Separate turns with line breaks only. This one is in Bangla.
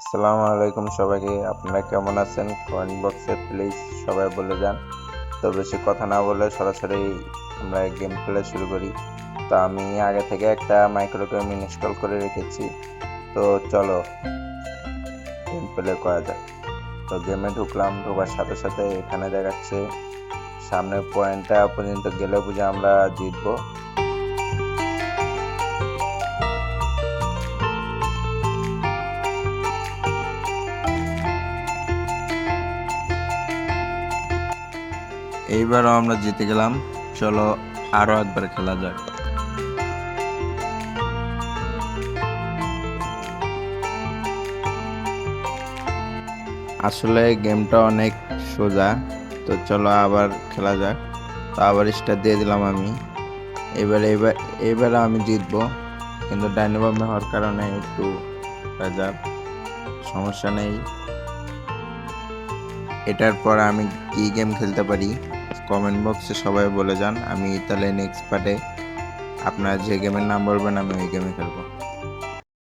আসসালামু আলাইকুম সবাইকে, আপনারা কেমন আছেন? কমেন্ট বক্সে প্লিজ সবাই বলে যান। তো বেশি কথা না বলে সরাসরি আমরা গেম খেলা শুরু করি। তো আমি আগে থেকে একটা মাইক্রো গেম ইনস্টল করে রেখেছি। তো চলো গেম প্লে করা যাক। তো গেমে ঢুকলাম, ঢোকার সাথে সাথে এখানে দেখাচ্ছে, সামনের পয়েন্টটা পর্যন্ত গেলে বুঝে আমরা জিতবো। এইবারও আমরা জিতে গেলাম। চলো আরও একবার খেলা যাক। আসলে গেমটা অনেক সোজা, তো চলো আবার খেলা যাক। তো আবার স্টার দিয়ে দিলাম আমি। এবার এবার এবার আমি জিতবো। কিন্তু ডাইনোবামে হওয়ার কারণে একটু বাজার সমস্যা নেই। এটার পর আমি কি গেম খেলতে পারি? কমেন্ট বক্সে সবাই বলে যান, আমি তাহলে নেক্সট পার্টে আপনারা যে গেমের নাম বলবেন, আমি ওই গেমে খেলব।